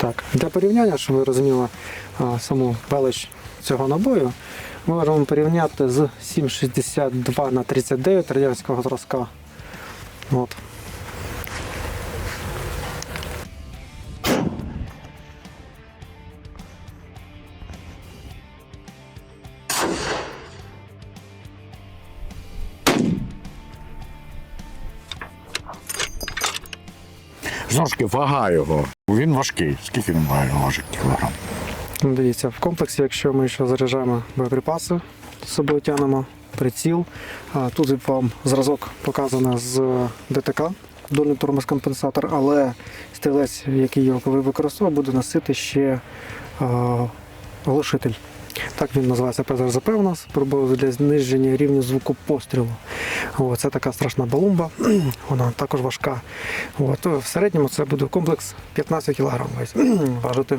Так, для порівняння, щоб ви розуміли саму велич цього набою, ми можемо порівняти з 7,62 на 39 радянського зразка. От. Знову ж таки, вага його. Він важкий. Скільки він має важить кілограм? Ну, Дивіться, в комплексі, якщо ми ще заряджаємо боєприпаси, з собою тягнемо приціл. Тут вам зразок показано з ДТК, дольний тормоз-компенсатор, але стрілець, який його ви використовує, буде носити ще глушитель. Так він називається ПЗРЗП у нас, пробує для зниження рівня звуку пострілу. О, це така страшна балумба, вона також важка. От, в середньому це буде комплекс 15 кг важити.